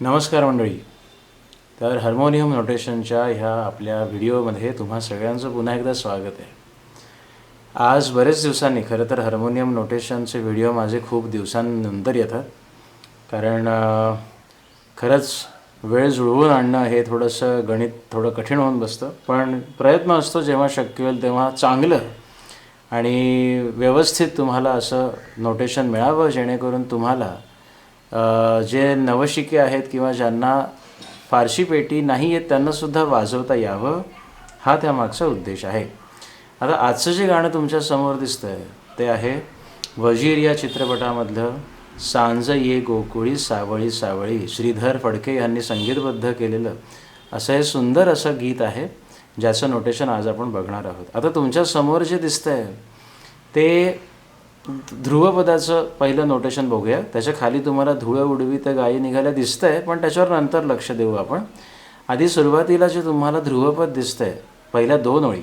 नमस्कार मंडळी. तर हार्मोनियम नोटेशनच्या ह्या आपल्या व्हिडिओमध्ये तुम्हा सगळ्यांचं पुन्हा एकदा स्वागत आहे. आज बरेच दिवसांनी खरं तर हार्मोनियम नोटेशनचे व्हिडिओ माझे खूप दिवसांनंतर येतात. कारण खरंच वेळ जुळवून आणणं हे थोडंसं गणित थोडं कठीण होऊन बसतं. पण प्रयत्न असतो जेव्हा शक्य होईल तेव्हा चांगलं आणि व्यवस्थित तुम्हाला असं नोटेशन मिळावं जेणेकरून तुम्हाला जे नवशिके आहेत किंवा ज्यांना फारशी पेटी नाही आहेत त्यांनासुद्धा वाजवता यावं हा त्यामागचा उद्देश आहे. आता आजचं जे गाणं तुमच्यासमोर दिसतं आहे ते आहे वजीर या चित्रपटामधलं सांज ये गोकुळी सावळी सावळी श्रीधर फडके यांनी संगीतबद्ध केलेलं असं हे सुंदर असं गीत आहे ज्याचं नोटेशन आज आपण बघणार आहोत. आता तुमच्यासमोर जे दिसतं आहे ते ध्रुवपदाचं पहिलं नोटेशन बघूया. त्याच्याखाली तुम्हाला धुळं उडवी तर गायी निघाल्या दिसतंय पण त्याच्यावर नंतर लक्ष देऊ आपण. आधी सुरुवातीला जे तुम्हाला ध्रुवपद दिसतंय पहिल्या दोन ओळी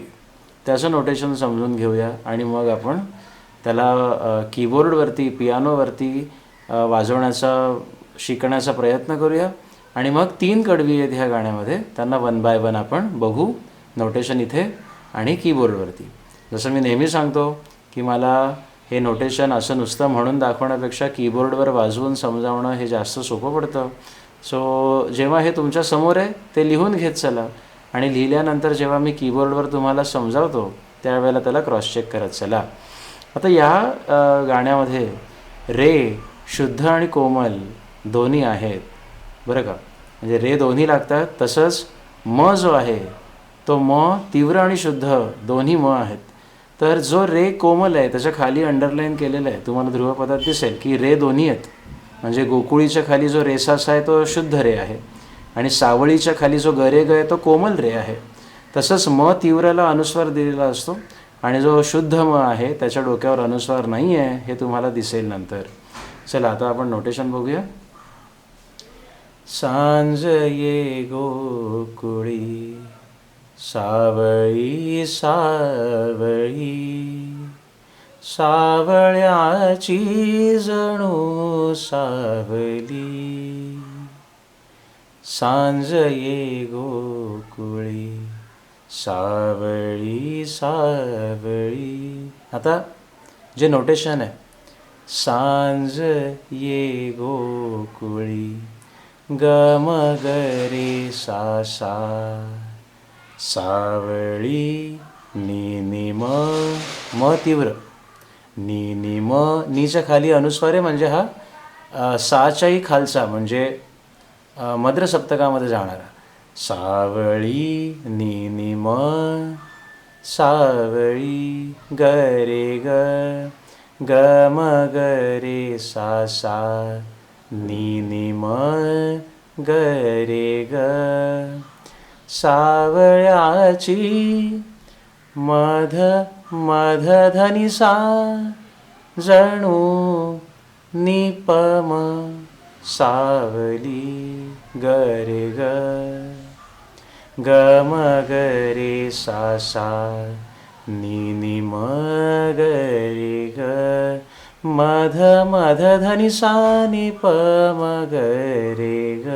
त्याचं नोटेशन समजून घेऊया. आणि मग आपण त्याला कीबोर्डवरती पियानोवरती वाजवण्याचा शिकण्याचा प्रयत्न करूया. आणि मग तीन कडवी आहेत ह्या गाण्यामध्ये. त्यांना वन बाय वन आपण बघू नोटेशन इथे आणि कीबोर्डवरती जसं मी नेहमी सांगतो की मला हे नोटेशन असं नुसतं म्हणून दाखवण्यापेक्षा कीबोर्डवर वाजवून समजावणं हे जास्त सोपं पडतं. सो जेव्हा हे तुमच्यासमोर आहे ते लिहून घेत चला. आणि लिहिल्यानंतर जेव्हा मी कीबोर्डवर तुम्हाला समजावतो त्यावेळेला त्याला क्रॉस चेक करत चला. आता या गाण्यामध्ये रे शुद्ध आणि कोमल दोन्ही आहेत. बरं का? म्हणजे रे दोन्ही लागतात तसंच म जो आहे तो म तीव्र आणि शुद्ध दोन्ही म आहेत. तर जो रे कोमल आहे त्याच्याखाली अंडरलाईन केलेलं आहे. तुम्हाला ध्रुवपदात दिसेल की रे दोन्ही आहेत. म्हणजे गोकुळीच्या खाली जो रेसास आहे तो शुद्ध रे आहे. आणि सावळीच्या खाली जो गरे ग आहे तो कोमल रे आहे. तसंच म तीव्रला अनुस्वार दिलेला असतो. आणि जो शुद्ध म आहे त्याच्या डोक्यावर अनुस्वार नाही आहे हे तुम्हाला दिसेल नंतर. चला आता आपण नोटेशन बघूया. सांज ये गोकुळी सावळी सावळी सावळ्याची जणू सावली. सांज ये गोकुळी सावळी सावळी. आता जे नोटेशन आहे सांज ये गोकुळी गम गरे सा सा सावळी नी नी म म तीव्र. नी नी म नीच्या खाली अनुस्वार आहे म्हणजे हा अ, साच्याही खालचा म्हणजे मद्र सप्तकामध्ये जाणारा. सावळी नी नी म सावळी ग रे ग ग म ग रे सा सा. नी नी म ग रे ग. सावळ्याची मध मध धनी सा जणू निपम सावली गरे ग. गम गरे ग रे सा सा नी नी ग. मध मध धनिसा सा गरे ग.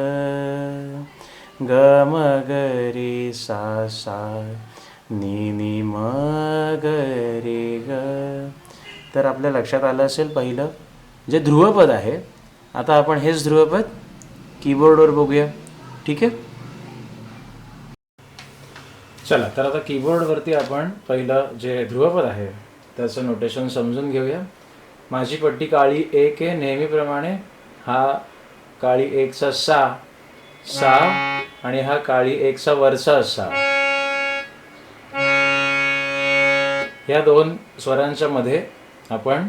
रे ग सा सा नी म ग. ग तर आपल्या लक्षात आलं असेल पहिलं जे ध्रुवपद आहे आता आपण हेच ध्रुवपद कीबोर्डवर बघूया. ठीक आहे? चला तर आता कीबोर्डवरती आपण पहिलं जे ध्रुवपद आहे त्याचं नोटेशन समजून घेऊया. माझी पट्टी काळी एक आहे नेहमीप्रमाणे हा काळी एकचा सा सा आणि हा काळी एकसा वरचा असा. या दोन स्वरांच्या मध्ये आपण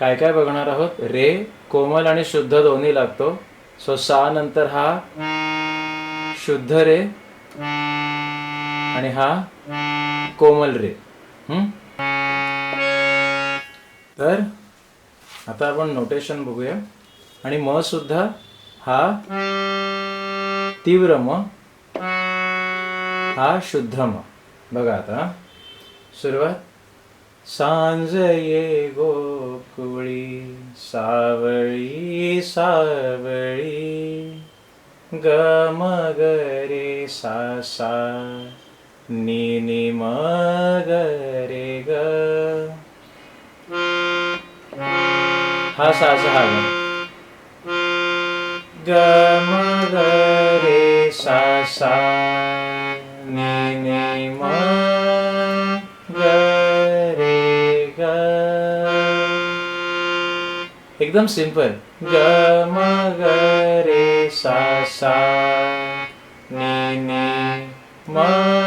काय काय बघणार आहोत? रे कोमल आणि शुद्ध दोन्ही लागतो. सो सा नंतर हा शुद्ध रे आणि हा कोमल रे. हं? तर आता आपण नोटेशन बघूया. आणि म सुद्धा हा तीव्र म हा शुद्ध म बघा आता. सुरुवात. सांज ये गोकुळी सावळी सावळी. ग म ग रे सा सा नी नी म ग. रे ग हा सासा हा. ग म ग रे सा सा नी नी म ग रे ग एकदम सिंपल ग म ग रे सा सा नी नी म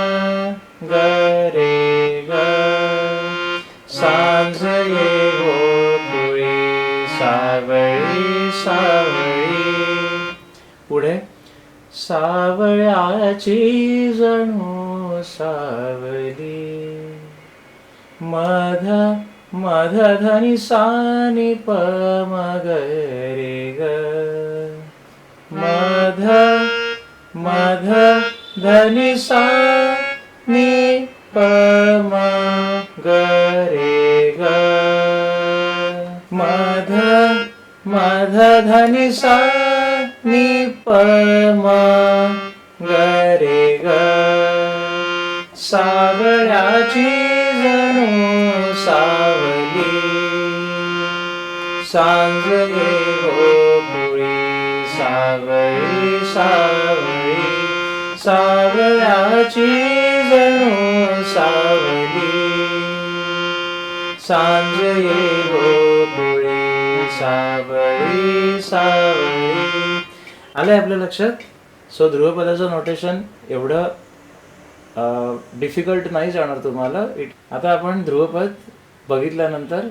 सावळ्याची जणू सावली मध मध धनी सानी प मग रे ग. मध मध धनी सा नी प मग रे ग. मध मध धनी सा प मग रे ग. सावळ्याची जणू सावली. सांज ये गोकुळी हो सावळी सावळी सावळ्याची जणू सावली. सांज ये गोकुळी हो सावळी सावळी आलंय आपल्या लक्षात? सो ध्रुवपदाचं नोटेशन एवढं डिफिकल्ट नाही जाणार तुम्हाला. इट आता आपण ध्रुवपद बघितल्यानंतर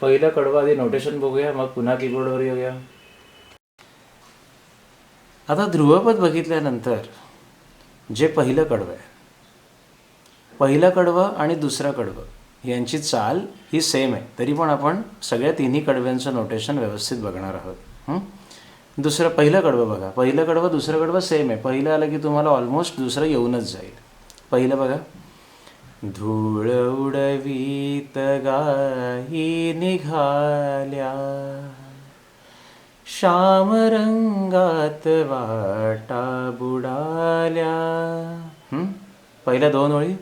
पहिलं कडवं आधी नोटेशन बघूया मग पुन्हा कीबोर्डवर येऊया. आता ध्रुवपद बघितल्यानंतर जे पहिलं कडवं आहे पहिलं कडवं आणि दुसरं कडवं यांची चाल ही सेम आहे. तरी पण आपण सगळ्या तिन्ही कडव्यांचं नोटेशन व्यवस्थित बघणार आहोत. हं? दुसरं पहिलं कडवं बघा. पहिलं कडवं दुसरं कडवं सेम आहे. पहिलं आलं की तुम्हाला ऑलमोस्ट दुसरं येऊनच जाईल. पहिलं बघा. धूळ उडवीत गाई निघाल्या. श्यामरंगात वाटा बुडाल्या. पहिल्या दोन ओळी.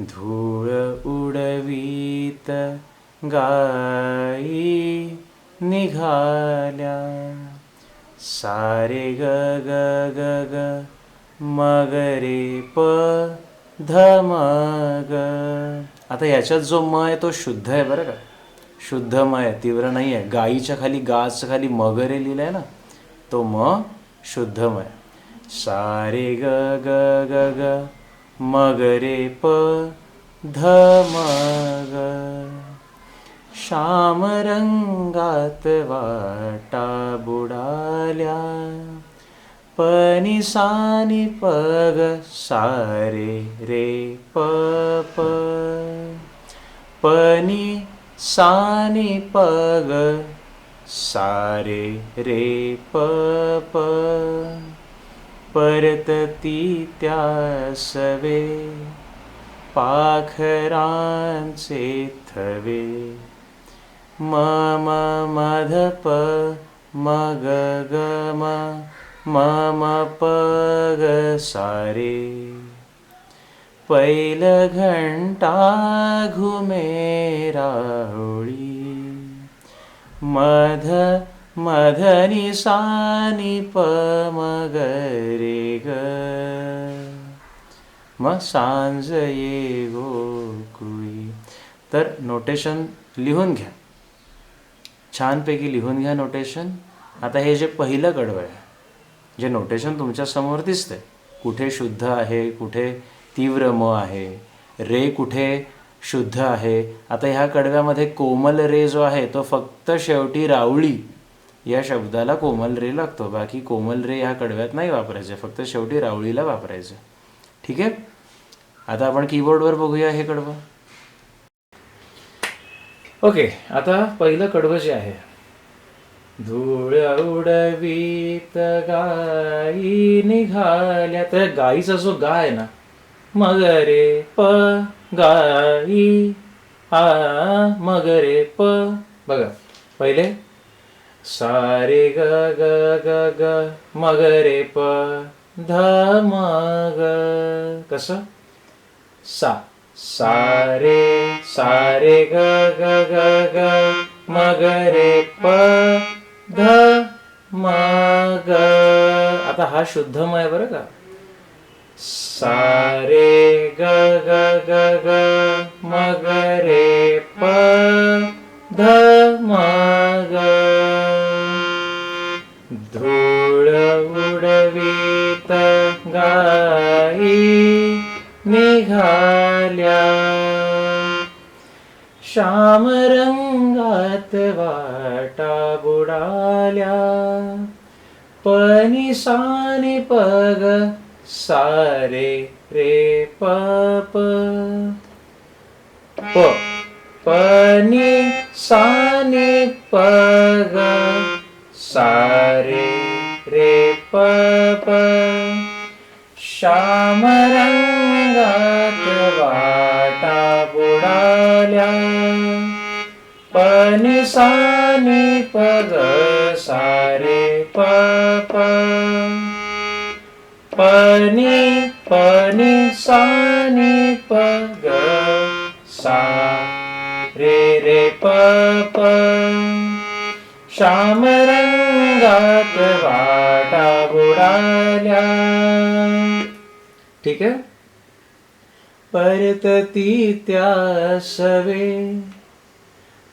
धूळ उडवीत गाई निघाल्या. सारे ग ग ग ग मग रे प ध म ग. आता याच्यात जो म आहे तो शुद्ध आहे बरं का? शुद्ध म आहे तीव्र नाही आहे. गाईच्या खाली गाचं खाली मगरे लिहिलं आहे ना तो म शुद्ध म आहे. सारे ग ग ग ग मग रे प ध म ग. श्याम रंगात वाटा बुडाल्या. पनी सानी पग सारे रे प प पनी सानी पग सारे रे प प परतती त्या सवे पाखरांचे थवे. म म मध प म ग ग म म म प ग सारे। पैल घंटा घुमे राहुळी। मध मधनी सानी प म ग रे ग। मग सांज ये गोकुळी। तर नोटेशन लिहून घ्या. छानपैकी लिहून घ्या नोटेशन आता हे जे पहिलं कडवं आहे जे नोटेशन तुमच्यासमोर दिसतं आहे कुठे शुद्ध आहे कुठे तीव्र म आहे रे कुठे शुद्ध आहे आता ह्या कडव्यामध्ये कोमल रे जो आहे तो फक्त शेवटी रावळी या शब्दाला कोमल रे लागतो. बाकी कोमल रे ह्या कडव्यात नाही वापरायचं फक्त शेवटी रावळीला वापरायचं. ठीक आहे? आता आपण कीबोर्डवर बघूया हे कडवं. ओके आता पहिलं कडवं जे आहे. धूळ उडवीत गाई निघाल्या तर गाईचा जो गा आहे ना मग रे प गाई. आ मग रे प. बघा पहिले. सारे ग ग ग ग मग रे प ध म ग. कसं? सा. सारे सारे ग ग ग ग मग रे प ध म ग. आता हा शुद्धमय आहे बरं का? सारे ग ग ग ग मग रे प ध म निघाल्या रंगात वाटा बुडाल्या। पनी पग सारे रे प प प पनी साने पग सारे रे प सानी पग सारे प प पनि पनी सानी पग सा रे रे प प श्याम रंगात वाटा बुडाल्या। ठीक आहे परतती त्या सवे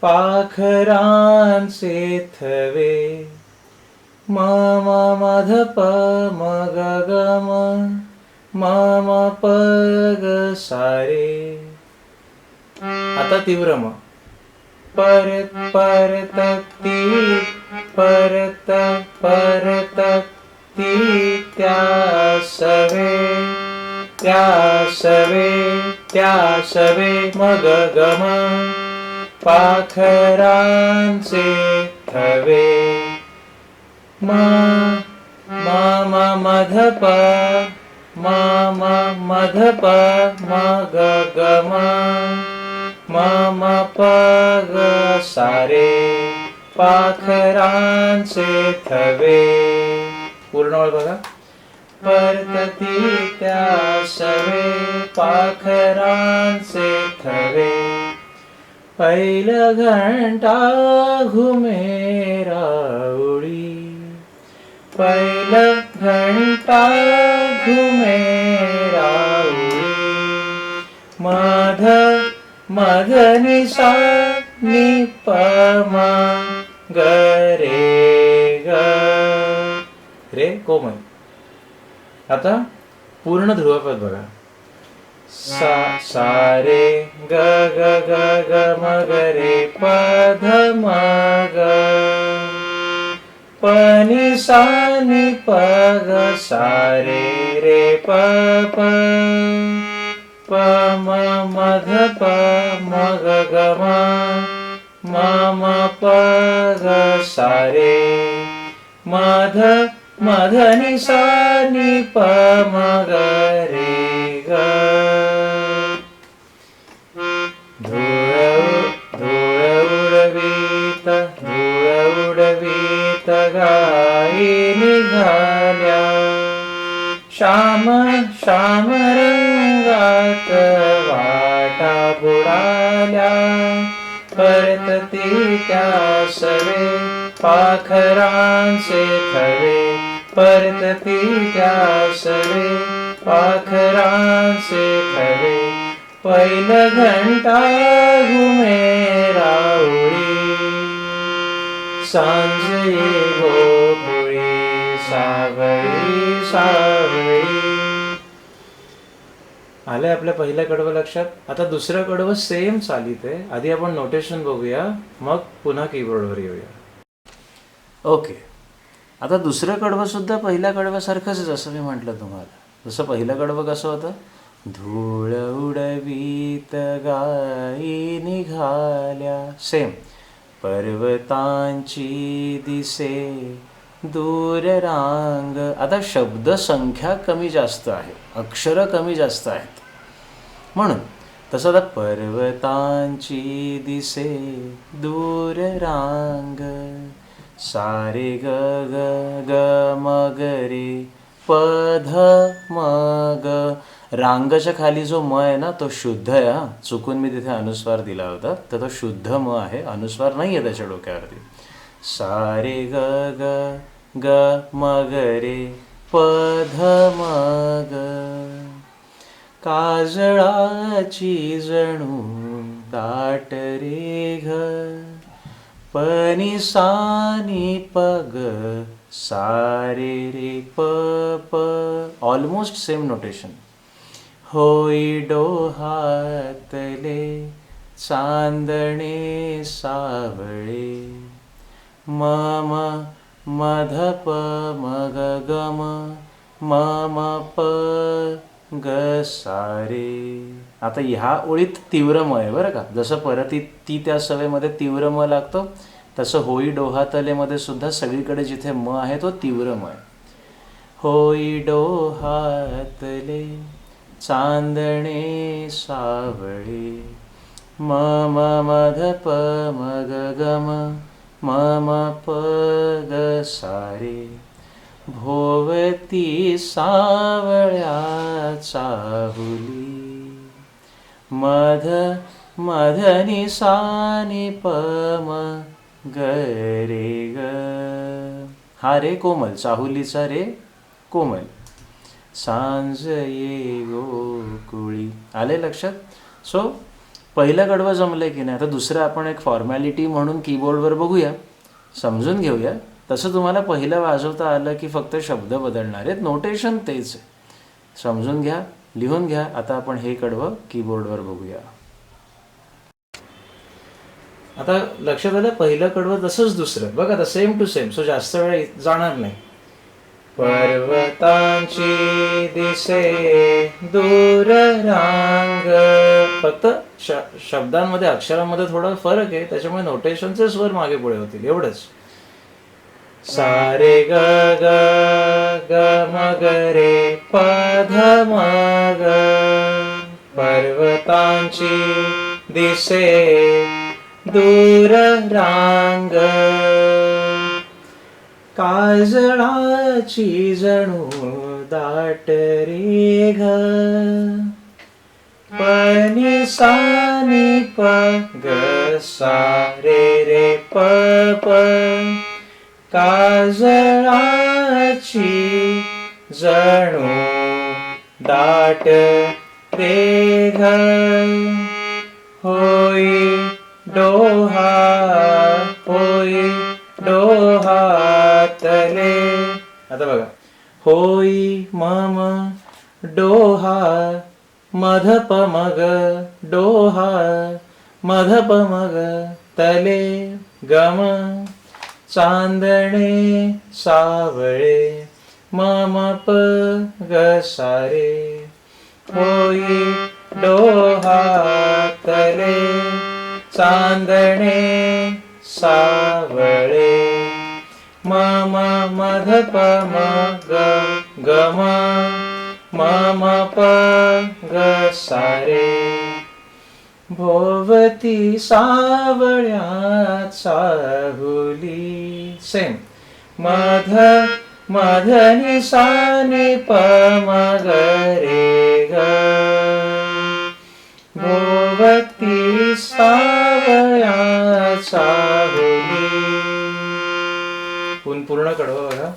पाखरांचे थवे मामा माध प मग ग म मामा पग सारे. आता तीव्र म. परत परत ती परत परत ती त्या सवे त्या सवे त्या सवे मग गम. पाखरांचे थवे. मा मा मधप मा मा मधपा मा ग ग मा. मा मा मम ग सारे पाखरांचे थवे. पूर्ण बघा. परतती त्या सवे. पाखरांचे थवे. पैल घंटा घुमेरावळी राऊळी पैल घंटा घुमे राऊळी मध मधनी सा नि ग रे ग। रे कोमल. आता पूर्ण ध्रुवपद बघा. सा सारे ग ग ग ग म ग रे प ध म ग। पनी सा नि प ग सारे रे प प। प म म ध प म ग ग म। म म प ग सारे मध नि सा नि प म ग रे। ग निघाल्या श्याम श्याम रंगात वाटा बुडाल्या परतती त्या सवे पाखरांचे थवे परतती त्या सवे पाखरांचे खरे पैल घंटा घुमे राऊळी सांज गोपुळी हो सावळी सावळी. आलंय आपल्या पहिल्या कडवं लक्षात. आता दुसरं कडवं सेम चालित आहे. आधी आपण नोटेशन बघूया. मग पुन्हा कीबोर्डवर येऊया. ओके आता दुसरं कडवं सुद्धा पहिल्या कडव्यासारखंच आहे जसं मी म्हटलं तुम्हाला. जसं पहिलं कडवं कसं होतं? धूळ उडवीत गाई निघाल्या. सेम पर्वतांची दिसे दूर रांग. आता शब्द संख्या कमी जास्त आहे. अक्षरं कमी जास्त आहेत. म्हणून तसं आता पर्वतांची दिसे दूर रांग. सारे ग ग ग म ध मग. ग रांगच्या खाली जो म आहे ना तो शुद्ध आहे हा. चुकून मी तिथे अनुस्वार दिला होता. तर तो शुद्ध म आहे अनुस्वार नाही आहे त्याच्या डोक्यावरती. सारे ग ग ग म ग रे प ध मग. ग काजळाची जणू दाट रे घ पनी सानी पग सारे रे प प ऑलमोस्ट सेम नोटेशन होई डोहातले चांदणे सावळे. मम मधप मग गम मम प ग सारे. आता ह्या ओळीत तीव्रम आहे बरं का. जसं परत ती त्या सवेमध्ये तीव्रम लागतो तसं होई डोहातलेमध्ये सुद्धा सगळीकडे जिथे म आहे तो तीव्र म आहे. होई डोहातले चांदणे सावळे म म मध प मग गम म म प ग सारे. भोवती सावळ्या चाहुली मध मधनी सानी पम ग रे ग. हा रे कोमल चाहुलीचा रे कोमल. सांज ये गोकुळी आले लक्षात? सो पहिलं कडवं जमलंय की नाही? आता दुसरं आपण एक फॉर्मॅलिटी म्हणून कीबोर्डवर बघूया. समजून घेऊया. तसं तुम्हाला पहिलं वाजवता आलं की फक्त शब्द बदलणार आहेत. नोटेशन तेच आहे. समजून घ्या लिहून घ्या. आता आपण हे कडवं कीबोर्डवर बघूया. आता लक्षात आलं पहिलं कडवं तसंच दुसरं. बघा आता सेम टू सेम सो जास्त वेळ जाणार नाही. पर्वतांची दिसे दूर रांग फक्त श- शब्दांमध्ये अक्षरांमध्ये थोडा फरक आहे त्याच्यामुळे नोटेशनचे स्वर मागे पुढे होतील एवढंच. सारे ग ग ग म ग रे प मग ग. पर्वतांची दिसे दूर रांग काजळाची जणू दाट रे घ पनी सानी प ग सा रे रे प प काजळाची जणू दाट रे घ होई डोहातले आता बघा. होई मम डोहा मधप मग डोहा मधप मग तले गम चांदणे सावळे मम प ग सारे होई डोहा तले चांदणे सावळे. मम ग ग गम मम प ग सारे भोवती सावळ्या साहुली. सेम मध सा साने प ग रे ग. भोवती सावळ्यात सा पूर्ण पूर्ण कडवं बघा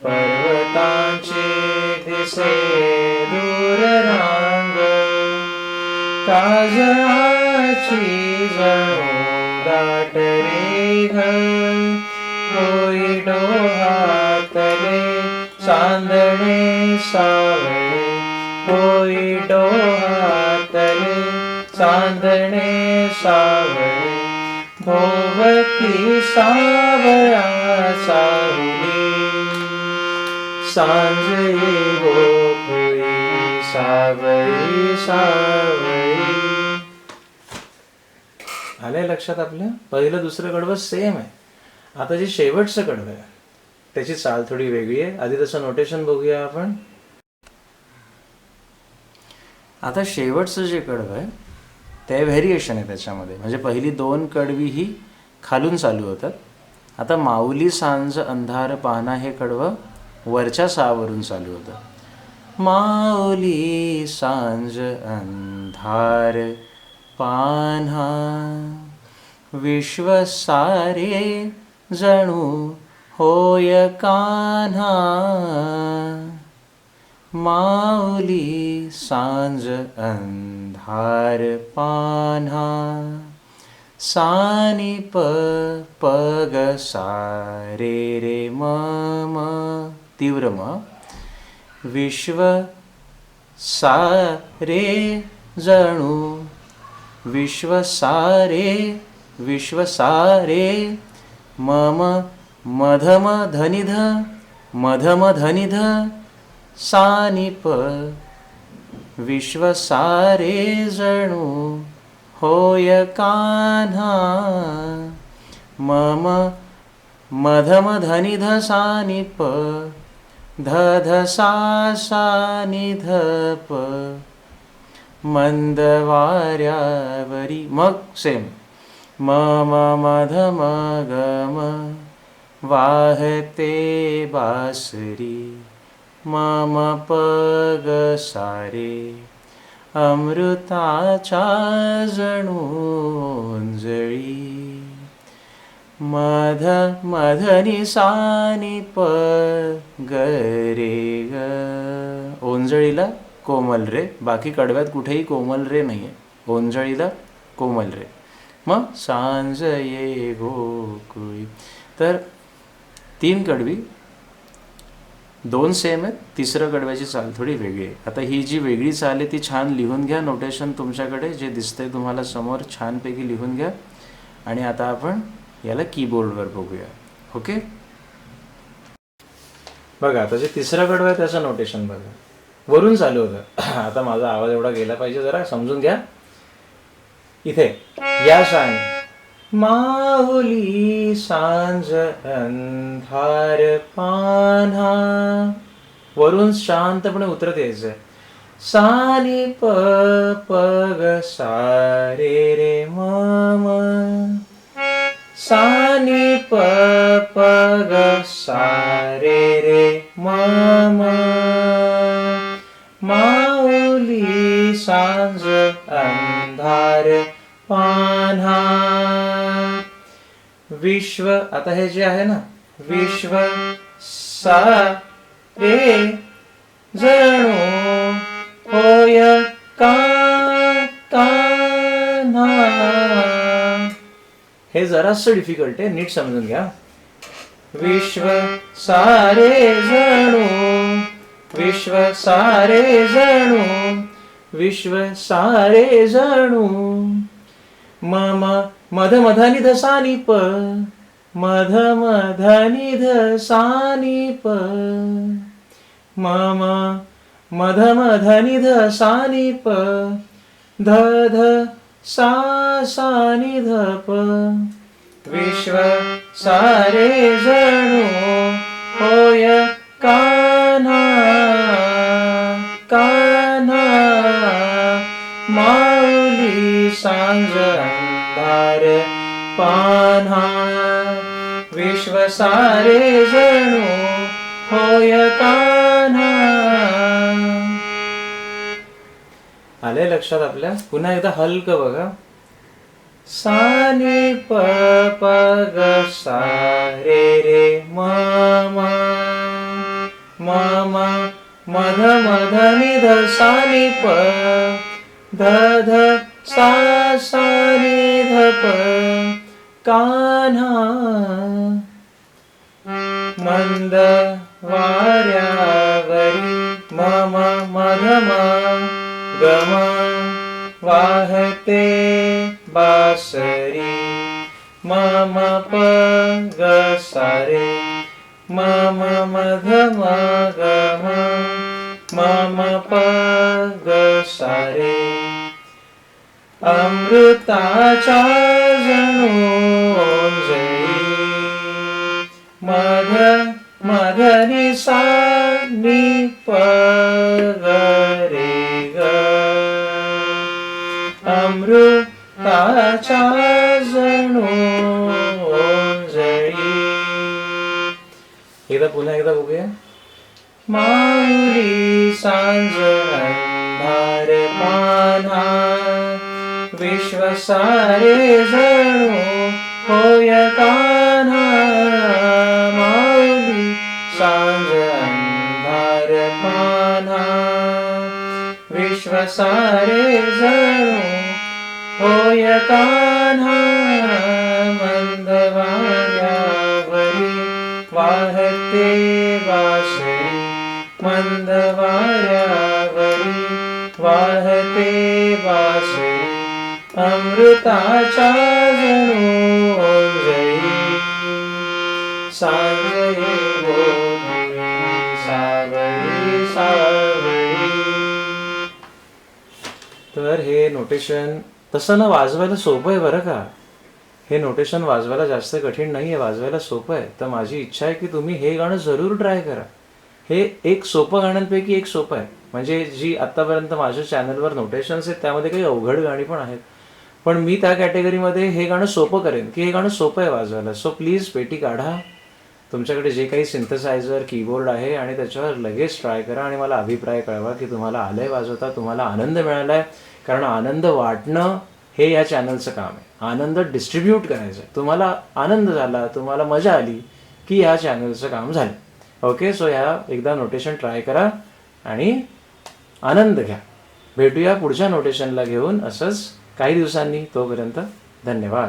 पर्वतांचे दिसे दूर रांग काजळाची जणू दाट रे कोई डोहातले चांदणे सावळे होई डोहातले चांदणे सावळे भोवती सावळा सावली सावळी सावळी आलंय लक्षात आपल्या पहिलं दुसरं कडवं सेम आहे. आता जे शेवटचं कडवं आहे त्याची चाल थोडी वेगळी आहे. आधी तसं नोटेशन बघूया आपण. आता शेवटचं जे कडवं आहे ते व्हेरिएशन आहे त्याच्यामध्ये. म्हणजे पहिली दोन कडवी ही खालून चालू होतात. आता माऊली सांज अंधार पाहणा हे कडवं वरच्या सावरून चालू होतं. माऊली सांज अंधार पान्हा विश्व सारे जणू होय कान्हा. माऊली सांज अंधार पान्हा सानी प पग सारे रे म म तीव्र म. विश्व सारे जणू. विश्व सारे विश्व सारे मम मधम धनिध मधम धनिध सानिप विश्व सारे जणू. होय कान्हा मम मधम धनिध सानिप मग सेम मम म मध वाहते बासरी मम पग प ग सारे. अमृताच्या जणू मध मधनी सानी प ग रे ग ओंजळीला कोमल रे बाकी कडव्यात कुठेही कोमल रे नाही आहे ओंजळीला कोमल रे. मग सांज ये गोकुळी. तर तीन कडवी दोन सेम आहेत तिसरं कडव्याची चाल थोडी वेगळी आहे. आता ही जी वेगळी चाल आहे ती छान लिहून घ्या नोटेशन तुमच्याकडे जे दिसतंय तुम्हाला समोर छानपैकी लिहून घ्या. आणि आता आपण याला कीबोर्डवर बघूया. ओके? बघा आता जे तिसरं कडवं आहे त्याचं नोटेशन बघा. वरून चालू होतं. आता माझा आवाज एवढा गेला पाहिजे जरा समजून घ्या. इथे या सांग माहुली सांज अंधार पान्हा. वरून शांतपणे उतरत यायचंय सानी प पग सारे रे मम सानी प पग सारे रे मम माऊली सांज अंधार पान्हा. विश्व आता हे जे आहे ना विश्व सा रे जणू होय का हे जरास डिफिकल्ट आहे नीट समजून घ्या. विश्व सारे जणू विश्व सारे जणू विश्व सारे जणू. मम मध सानी प मध मधनिध सानिप मम मध प ध ध सा सानी ध प विश्व सारे जणू होय कान्हा कान्हा माऊली सांज अंधार पान्हा। विश्व सारे जणू होय कान्हा। आले लक्षात आपल्या? पुन्हा एकदा हलक बघा. साने प प ग सा रे रे मामा मामा म मध मध निध साने प ध ध सा सा रे ध प कान्हा मंद वाऱ्यावरी मम मधमा गम वाहते बासरी मम प ग सारे मम मधमा गम मम प अमृताचा जनो मग मगरी ओंजळी मध सा ग रे ग एकदा पुन्हा एकदा बघूया माऊली सांज अंधार मा विश्व सारे जणू होय कान्हा माऊली सांज अंधार पाना विश्व सारे जणू होय कान्हा मंदवाऱ्यावरी वाहते वासरी मंदवाऱ्यावरी वाहते वासरी। अमृताच्या जणू ओंजळी सावळी सावळी तर हे नोटेशन तसं ना वाजवायला सोपं आहे बरं का? हे नोटेशन वाजवायला जास्त कठीण नाही आहे वाजवायला सोपं आहे. तर माझी इच्छा आहे की तुम्ही हे गाणं जरूर ट्राय करा. हे एक सोपं गाण्यांपैकी एक सोपं आहे. म्हणजे जी आत्तापर्यंत माझ्या चॅनलवर नोटेशन्स आहेत त्यामध्ये काही अवघड गाणी पण आहेत. पण मी त्या कॅटेगरीमध्ये हे गाणं सोपं करेन की हे गाणं सोपं आहे वाजवायला. सो प्लीज पेटी काढा. तुमच्याकडे जे काही सिंथसायझर कीबोर्ड आहे आणि त्याच्यावर लगेच ट्राय करा आणि मला अभिप्राय कळवा की तुम्हाला आलंय वाजवता तुम्हाला आनंद मिळालाय. कारण आनंद वाटणं हे या चॅनलचं काम आहे. आनंद डिस्ट्रीब्यूट करायचं आहे. तुम्हाला आनंद झाला तुम्हाला मजा आली की या चॅनलचं काम झालं. ओके सो ह्या एकदा नोटेशन ट्राय करा आणि आनंद घ्या. भेटूया पुढच्या नोटेशनला घेऊन असंच काही दिवसांनी तोपर्यंत धन्यवाद.